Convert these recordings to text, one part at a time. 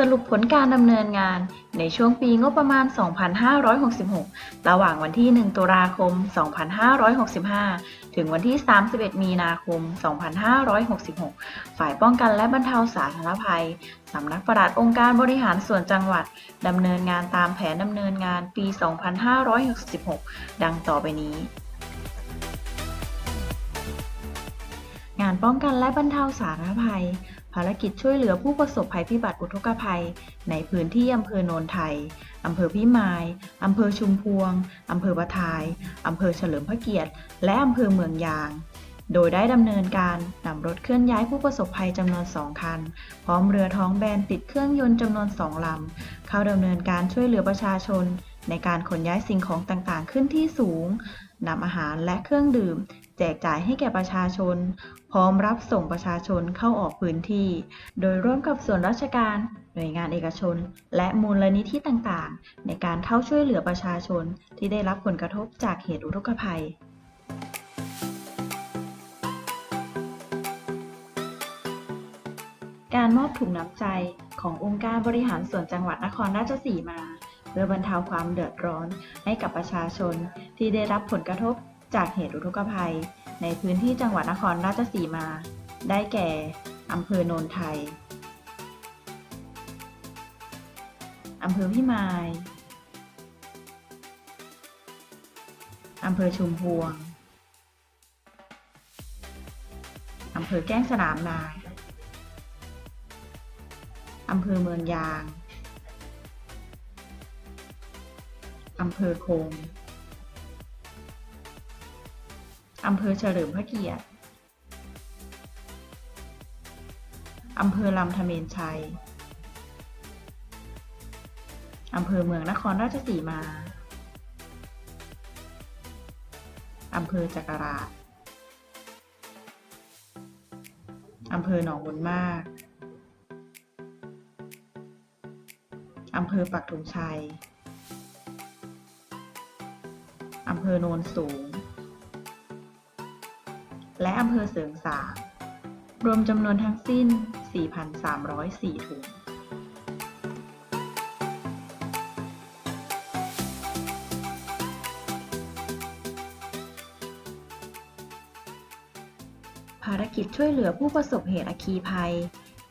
สรุปผลการดำเนินงานในช่วงปีงบประมาณ 2566 ระหว่างวันที่ 1 ตุลาคม 2565 ถึงวันที่ 31 มีนาคม 2566 ฝ่ายป้องกันและบรรเทาสาธารณภัย สำนักปลัดองค์การบริหารส่วนจังหวัด ดำเนินงานตามแผนดำเนินงานปี 2566 ดังต่อไปนี้งานป้องกันและบรรเทาสาธารณภัย ภารกิจช่วยเหลือผู้ประสบภัยพิบัติอุทกภัย ในพื้นที่อำเภอโนนไทย อำเภอพิมาย อำเภอชุมพวง อำเภอปะทาย อำเภอเฉลิมพระเกียรติ และอำเภอเมืองยาง โดยได้ดำเนินการนำรถเคลื่อนย้ายผู้ประสบภัยจำนวน 2 คัน พร้อมเรือท้องแบนติดเครื่องยนต์จำนวน 2 ลำ เข้าดำเนินการช่วยเหลือประชาชน ในการขนย้ายสิ่งของต่างๆ ขึ้นที่สูงนำอาหารและเครื่องดื่ม แจกจ่ายให้แก่ประชาชน พร้อมรับส่งประชาชนเข้าออกพื้นที่ โดยร่วมกับส่วนราชการ หน่วยงานเอกชน และมูลนิธิต่างๆ ในการเข้าช่วยเหลือประชาชนที่ได้รับผลกระทบจากเหตุอุทกภัยการมอบถุงน้ำใจขององค์การบริหารส่วนจังหวัดนครราชสีมา เพื่อบรรเทาความเดือดร้อนให้กับประชาชนที่ได้รับผลกระทบ จากเหตุอุทกภัย ในพื้นที่จังหวัดนครราชสีมา ได้แก่ อำเภอโนนไทย อำเภอพิมาย อำเภอชุมพวง อำเภอแก้งสนามนาย อำเภอเมืองยาง อำเภอคง อำเภอเฉลิมพระเกียรติอำเภอลำธเมนชัย อำเภอเมืองนครราชสีมา อำเภอจักราชอำเภอหนองบุญมาก อำเภอปักธงชัย อำเภอโนนสูง และอำเภอเสริงสางรวมจำนวนทั้งสิ้น 4,304 ถุง ภารกิจช่วยเหลือผู้ประสบเหตุอัคคีภัย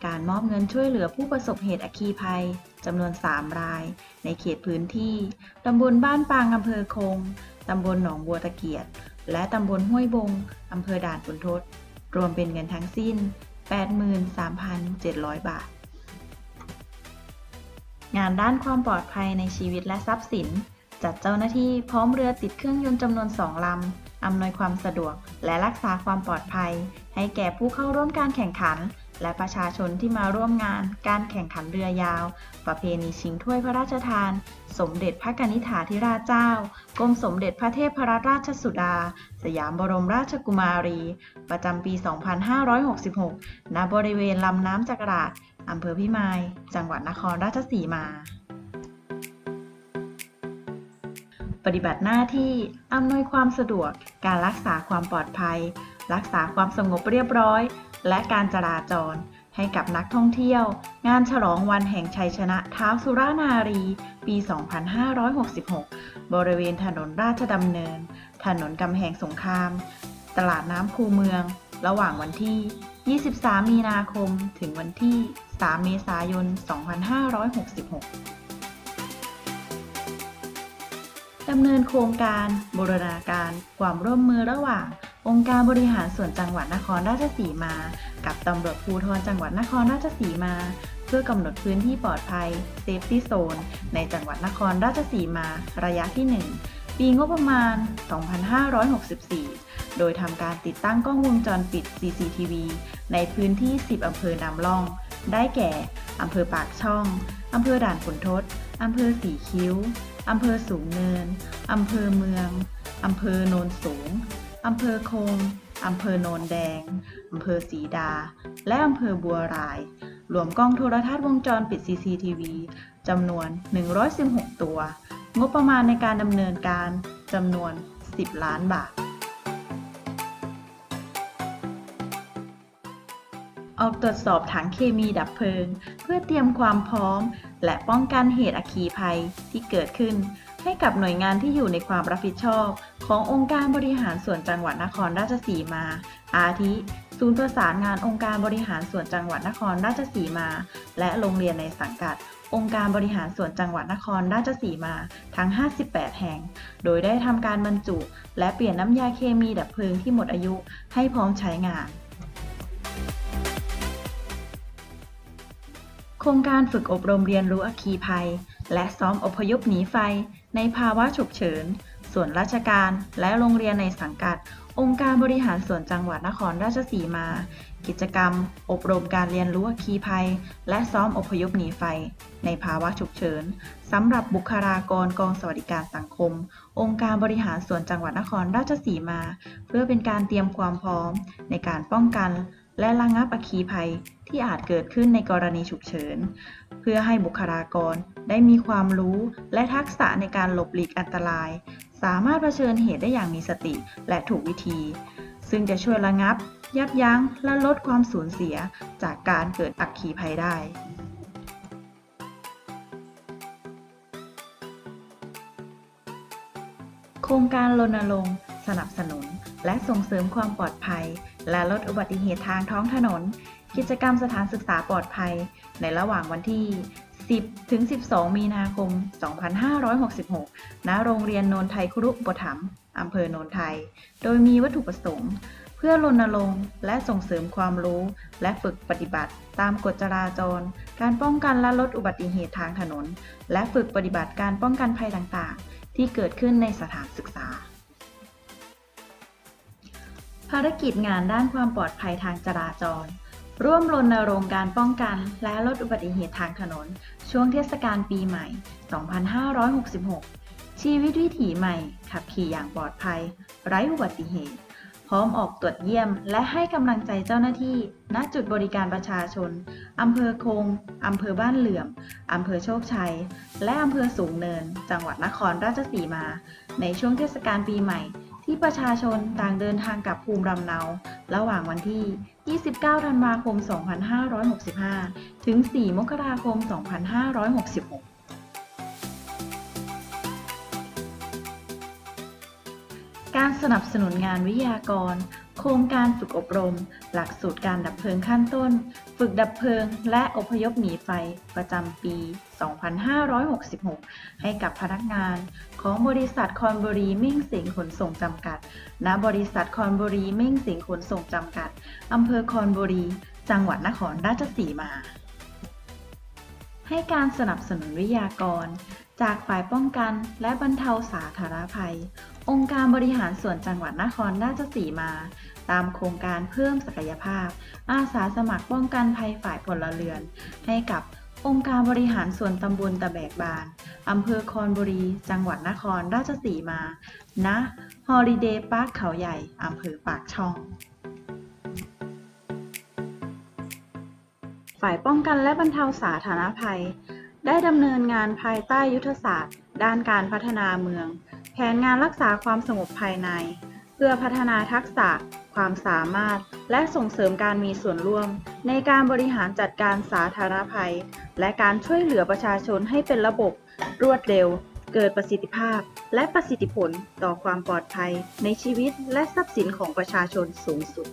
การมอบเงินช่วยเหลือผู้ประสบเหตุอัคคีภัยจำนวน 3 ราย ในเขตพื้นที่ ตำบลบ้านปางอำเภอคง ตำบลหนองบัวตะเกียด และตำบลห้วยบง อำเภอด่านขุนทด รวมเป็นเงินทั้งสิ้น 83,700 บาท งานด้านความปลอดภัยในชีวิตและทรัพย์สิน จัดเจ้าหน้าที่พร้อมเรือติดเครื่องยนต์จำนวน 2 ลำ อำนวยความสะดวกและรักษาความปลอดภัย ให้แก่ผู้เข้าร่วมการแข่งขัน และประชาชนที่มาร่วมงานการแข่งขันเรือยาว ประเพณีชิงถ้วยพระราชทาน สมเด็จพระกนิษฐาธิราชเจ้า กรมสมเด็จพระเทพรัตนราชสุดา สยามบรมราชกุมารี ประจำปี 2566 ณ บริเวณลำน้ำจักราชอำเภอพิมาย จังหวัดนครราชสีมา ปฏิบัติหน้าที่ อำนวยความสะดวก การรักษาความปลอดภัย รักษาความสงบเรียบร้อย และการจราจร ให้กับนักท่องเที่ยว งานฉลองวันแห่งชัยชนะท้าวสุรานารี ปี 2566 บริเวณถนนราชดำเนิน ถนนกำแหงสงคราม ตลาดน้ำคูเมือง ระหว่างวันที่ 23 มีนาคม ถึงวันที่ 3 เมษายน 2566ดำเนินโครงการบูรณาการความร่วมมือระหว่าง องค์การบริหารส่วนจังหวัดนครราชสีมา กับตำรวจภูธรจังหวัดนครราชสีมา เพื่อกำหนดพื้นที่ปลอดภัย Safety Zone ในจังหวัดนครราชสีมา ระยะที่ 1 ปีงบประมาณ 2564 โดยทำการติดตั้งกล้องวงจรปิด CCTV ในพื้นที่ 10 อำเภอนำร่อง ได้แก่ อำเภอปากช่อง อำเภอด่านขุนทด อำเภอสีคิ้ว อำเภอสูงเนิน อำเภอเมือง อำเภอโนนสูง อำเภอคง อำเภอโนนแดง อำเภอสีดา และอำเภอบัวราย รวมกล้องโทรทัศน์วงจรปิด CCTV จำนวน 116 ตัว งบประมาณในการดำเนินการจำนวน 10 ล้านบาท ออกตรวจสอบถังเคมีดับเพลิง เพื่อเตรียมความพร้อม และป้องกันเหตุอัคคีภัยที่เกิดขึ้น ให้กับหน่วยงานที่อยู่ในความรับผิดชอบ ขององค์การบริหารส่วนจังหวัดนครราชสีมา อาทิ ศูนย์ประสานงานองค์การบริหารส่วนจังหวัดนครราชสีมา และโรงเรียนในสังกัด องค์การบริหารส่วนจังหวัดนครราชสีมาทั้ง 58 แห่ง โดยได้ทำการบรรจุ และเปลี่ยนน้ำยาเคมีดับเพลิงที่หมดอายุให้พร้อมใช้งานโครงการฝึกอบรมเรียนรู้อัคคีภัย และซ้อมอพยพหนีไฟ ในภาวะฉุกเฉิน ส่วนราชการและโรงเรียนในสังกัด องค์การบริหารส่วนจังหวัดนครราชสีมา กิจกรรม อบรมการเรียนรู้คีภัย และซ้อมอพยพหนีไฟ ในภาวะฉุกเฉินสำหรับบุคลากรกองสวัสดิการสังคม องค์การบริหารส่วนจังหวัดนครราชสีมา เพื่อเป็นการเตรียมความพร้อมในการป้องกัน และระงับอัคคีภัยที่อาจเกิดขึ้นในกรณีฉุกเฉิน เพื่อให้บุคลากรได้มีความรู้และทักษะในการหลบหลีกอันตราย สามารถเผชิญเหตุได้อย่างมีสติและถูกวิธี ซึ่งจะช่วยระงับ ยับยั้งและลดความสูญเสียจากการเกิดอัคคีภัยได้โครงการรณรงค์ สนับสนุน และส่งเสริมความปลอดภัย และลดอุบัติเหตุทางท้องถนน กิจกรรมสถานศึกษาปลอดภัย ในระหว่างวันที่ 10 ถึง 12 มีนาคม 2566 ณ โรงเรียนโนนไทยครุปถัมอำเภอโนนไทย โดยมีวัตถุประสงค์เพื่อรณรงค์และส่งเสริมความรู้และฝึกปฏิบัติ ตามกฎจราจร การป้องกันและลดอุบัติเหตุทางถนน และฝึกปฏิบัติการป้องกันภัยต่างๆ ที่เกิดขึ้นในสถานศึกษา ภารกิจงานด้านความปลอดภัยทางจราจร ร่วมรณรงค์การป้องกัน และลดอุบัติเหตุทางถนน ช่วงเทศกาลปีใหม่ 2566 ชีวิตวิถีใหม่ ขับขี่อย่างปลอดภัย ไร้อุบัติเหตุ พร้อมออกตรวจเยี่ยม และให้กำลังใจเจ้าหน้าที่ ณ จุดบริการประชาชน อำเภอคง อำเภอบ้านเหลื่อม อำเภอโชคชัย และอำเภอสูงเนิน จังหวัดนครราชสีมา ในช่วงเทศกาลปีใหม่ ที่ประชาชนต่างเดินทางกลับภูมิลำเนา ระหว่างวันที่ 29 ธันวาคม 2565 ถึง 4 มกราคม 2566การสนับสนุนงานวิทยากร โครงการฝึกอบรม หลักสูตรการดับเพลิงขั้นต้น ฝึกดับเพลิงและอพยพหนีไฟประจำปี 2566 ให้กับพนักงานของบริษัทคอนบุรีเม่งสิงขนส่งจำกัด ณ บริษัทคอนบุรีเม่งสิงขนส่งจำกัด อำเภอคอนบุรี จังหวัดนครราชสีมา ให้การสนับสนุนวิทยากร จากฝ่ายป้องกันและบรรเทาสาธารณภัย องค์การบริหารส่วนจังหวัดนครราชสีมาตามโครงการเพิ่มศักยภาพ อาสาสมัครป้องกันภัยฝ่ายพลเรือน ให้กับ องค์การบริหารส่วนตำบลตะแบกบาน อำเภอคอนบุรี จังหวัดนครราชสีมา ณ ฮอลิเดย์พาร์คเขาใหญ่ อำเภอปากช่อง ฝ่ายป้องกันและบรรเทาสาธารณภัย ได้ดำเนินงานภายใต้ยุทธศาสตร์ ด้านการพัฒนาเมือง แผนงานรักษาความสงบภายใน เพื่อพัฒนาทักษะ ความสามารถ และส่งเสริมการมีส่วนร่วม ในการบริหารจัดการสาธารณภัย และการช่วยเหลือประชาชนให้เป็นระบบ รวดเร็ว เกิดประสิทธิภาพ และประสิทธิผลต่อความปลอดภัยในชีวิตและทรัพย์สินของประชาชนสูงสุด